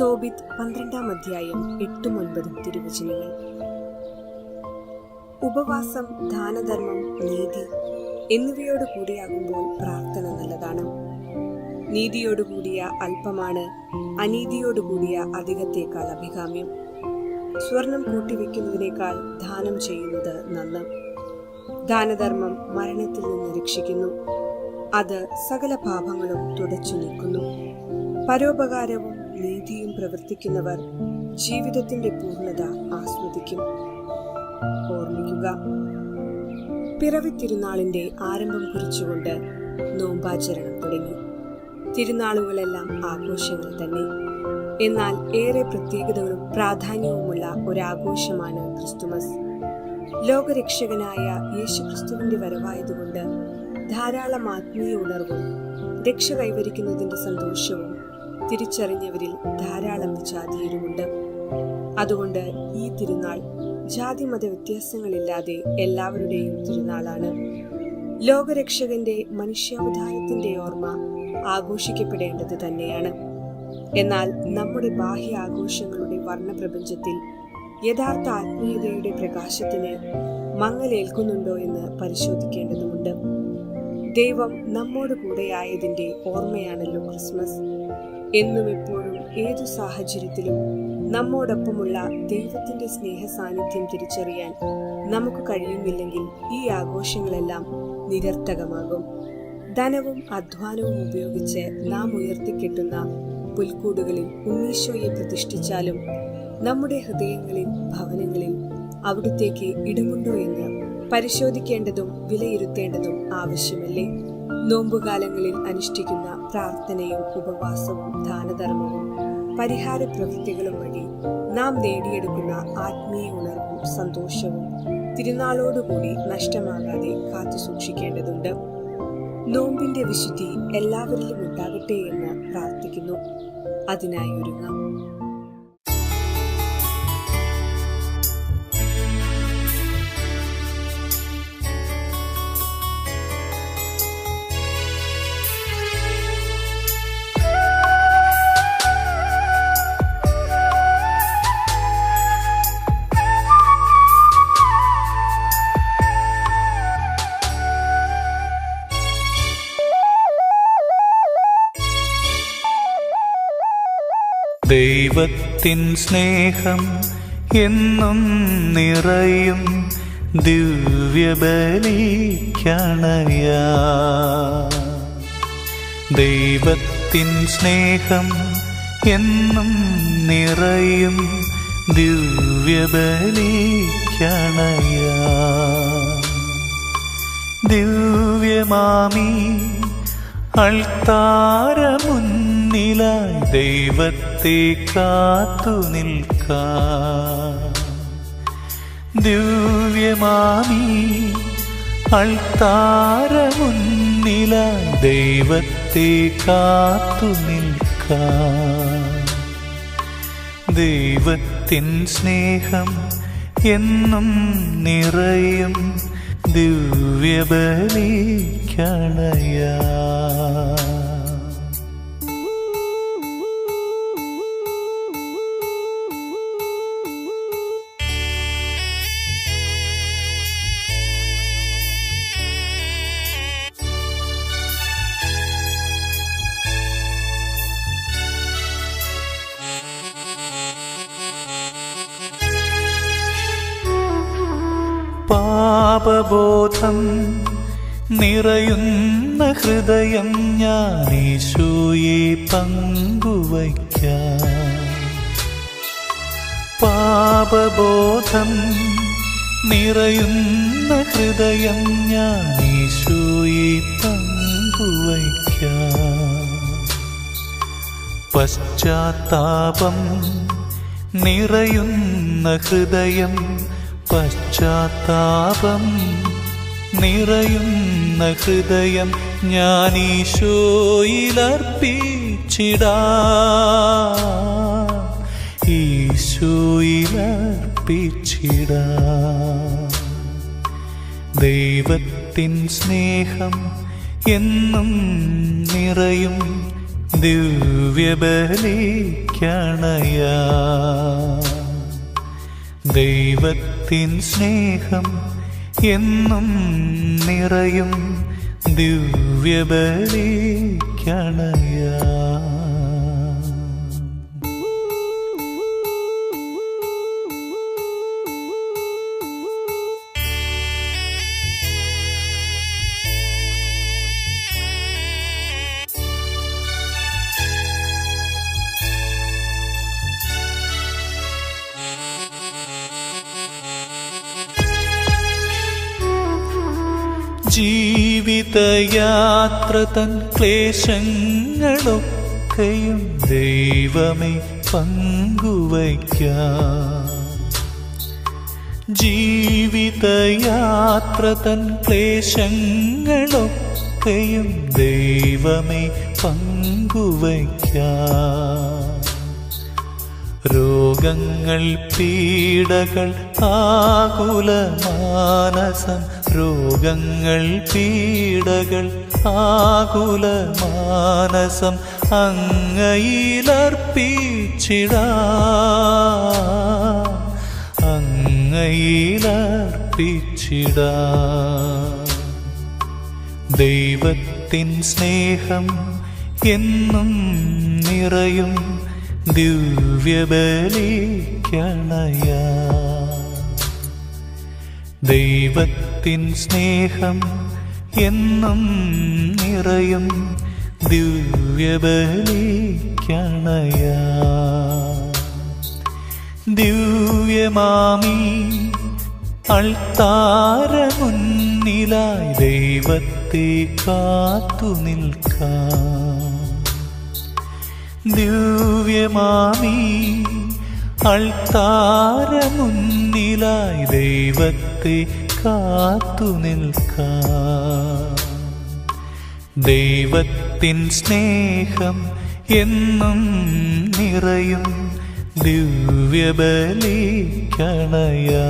തോബിത്ത് പന്ത്രണ്ടാം അധ്യായം എട്ടും ഒൻപതും തിരുവചനങ്ങൾ. ഉപവാസം ദാനധർമ്മം നീതി എന്നിവയോട് കൂടിയാകുമ്പോൾ പ്രാർത്ഥന നല്ലതാണ്. നീതിയോടുകൂടിയ അല്പമാണ് അനീതിയോടുകൂടിയ അധികത്തേക്കാൾ അഭികാമ്യം. സ്വർണം കൂട്ടിവെക്കുന്നതിനേക്കാൾ ദാനം ചെയ്യുന്നത് നന്ന്. ദാനധർമ്മം മരണത്തിൽ നിന്ന് രക്ഷിക്കുന്നു. അത് സകല പാപങ്ങളും തുടച്ചു നീക്കുന്നു. പരോപകാരവും നീതിയും പ്രവർത്തിക്കുന്നവർ ജീവിതത്തിന്റെ പൂർണത ആസ്വദിക്കും. ഓർമ്മിക്കുക പിറവി തിരുനാളിന്റെ ആരംഭം കുറിച്ചുകൊണ്ട് നോമ്പാചരണം തുടങ്ങി. തിരുനാളുകളെല്ലാം ആഘോഷങ്ങൾ തന്നെ. എന്നാൽ ഏറെ പ്രത്യേകതകളും പ്രാധാന്യവുമുള്ള ഒരാഘോഷമാണ് ക്രിസ്തുമസ്. ലോകരക്ഷകനായ യേശു ക്രിസ്തുവിന്റെ വരവായതുകൊണ്ട് ധാരാളം ആത്മീയ ഉണർവും രക്ഷ കൈവരിക്കുന്നതിന്റെ സന്തോഷവും തിരിച്ചറിഞ്ഞവരിൽ ധാരാളം ജാതിയരുമുണ്ട്. അതുകൊണ്ട് ഈ തിരുനാൾ ജാതി മത വ്യത്യാസങ്ങളില്ലാതെ എല്ലാവരുടെയും തിരുനാളാണ്. ലോകരക്ഷകന്റെ മനുഷ്യാവതാരത്തിന്റെ ഓർമ്മ ആഘോഷിക്കപ്പെടേണ്ടത് തന്നെയാണ്. എന്നാൽ നമ്മുടെ ബാഹ്യ ആഘോഷങ്ങളുടെ വർണപ്രപഞ്ചത്തിൽ യഥാർത്ഥ ആത്മീയതയുടെ പ്രകാശത്തിന് മങ്ങലേൽക്കുന്നുണ്ടോ എന്ന് പരിശോധിക്കേണ്ടതുണ്ട് ദൈവം നമ്മോട് കൂടെയായതിന്റെ ഓർമ്മയാണല്ലോ ക്രിസ്മസ്. എന്നും എപ്പോഴും ഏതു സാഹചര്യത്തിലും നമ്മോടൊപ്പമുള്ള ദൈവത്തിന്റെ സ്നേഹ സാന്നിധ്യം തിരിച്ചറിയാൻ നമുക്ക് കഴിയുന്നില്ലെങ്കിൽ ഈ ആഘോഷങ്ങളെല്ലാം നിരർത്ഥകമാകും. ധനവും അധ്വാനവും ഉപയോഗിച്ച് നാം ഉയർത്തിക്കെട്ടുന്ന പുൽക്കൂടുകളിൽ ഉണ്ണീശോയെ പ്രതിഷ്ഠിച്ചാലും നമ്മുടെ ഹൃദയങ്ങളിൽ ഭവനങ്ങളിൽ അവിടുത്തേക്ക് ഇടമുണ്ടോ എന്ന് പരിശോധിക്കേണ്ടതും വിലയിരുത്തേണ്ടതും ആവശ്യമല്ലേ? നോമ്പുകാലങ്ങളിൽ അനുഷ്ഠിക്കുന്ന പ്രാർത്ഥനയും ഉപവാസവും ദാനധർമ്മവും പരിഹാര പ്രവൃത്തികളും വഴി നാം നേടിയെടുക്കുന്ന ആത്മീയ ഉണർവും സന്തോഷവും തിരുനാളോടുകൂടി നഷ്ടമാകാതെ കാത്തു സൂക്ഷിക്കേണ്ടതുണ്ട്. നോമ്പിന്റെ വിശുദ്ധി എല്ലാവരിലും ഉണ്ടാകട്ടെ എന്ന് പ്രാർത്ഥിക്കുന്നു. അതിനായി ഒരുങ്ങാം. ദൈവത്തിൻ സ്നേഹം എന്നും നിറയും ദിവ്യബലിക്കണയ. ദൈവത്തിൻ സ്നേഹം എന്നും നിറയും ദിവ്യബലിക്കണയ. ദിവ്യമാമി അൾത്താരമുന്നിലായി ദൈവത്തെ കാത്തു നിൽക്കാം. ദിവ്യമാമി അൾത്താരമുന്നിലായി ദൈവത്തെ കാത്തു നിൽക്കാം. ദൈവത്തിൻ സ്നേഹം എന്നും നിറയും ദിവ്യബലിക്കണയാ പാപബോധം നിറയുന്ന ഹൃദയം ഞാൻ ഈശോയെ പങ്കുവയ്ക്കാം. പാപബോധം നിറയുന്ന ഹൃദയം ഞാൻ ഈശോയെ പങ്കുവയ്ക്കാം. പശ്ചാത്താപം നിറയുന്ന ഹൃദയം പശ്ചാത്താപം നിറയുന്ന ഹൃദയം ഞാൻ ഈശോയിലർപ്പിച്ചിടാ ഈശോയിലർപ്പിച്ചിടാ ദൈവത്തിൻ സ്നേഹം എന്നും നിറയും ദിവ്യബലിക്കണയാ. ദൈവത്തിൻ സ്നേഹം എന്നും നിറയും ദിവ്യബലിക്കണയാ. ജീവിതയാത്ര തൻ ക്ലേശങ്ങളൊക്കെയും ദൈവമേ പങ്കുവയ്ക്കാം. ജീവിതയാത്ര തൻ ക്ലേശങ്ങളൊക്കെയും ദൈവമേ പങ്കുവയ്ക്കാം. രോഗങ്ങൾ പീഡകൾ ആകുല മാനസം. രോഗങ്ങൾ പീഡകൾ ആകുല മാനസം. അങ്ങയിലർപ്പിച്ചിടാ. അങ്ങയിലർപ്പിച്ചിടാ. ദൈവത്തിൻ സ്നേഹം എന്നും നിറയും. ദിവ്യബലിക്കണയാ. ദൈവത്തിൻ സ്നേഹം എന്നും നിറയും ദിവ്യബലിക്കണയ. ദിവ്യമാമീ അൾത്താര മുന്നിലായി ദൈവത്തെ കാത്തു നിൽക്കാം ദിവ്യമാമി അൾത്താരമുന്നിലായി ദൈവത്തെ കാത്തു നിൽക്കാം. ദൈവത്തിൻ സ്നേഹം എന്നും നിറയും ദിവ്യബലിക്കണയാ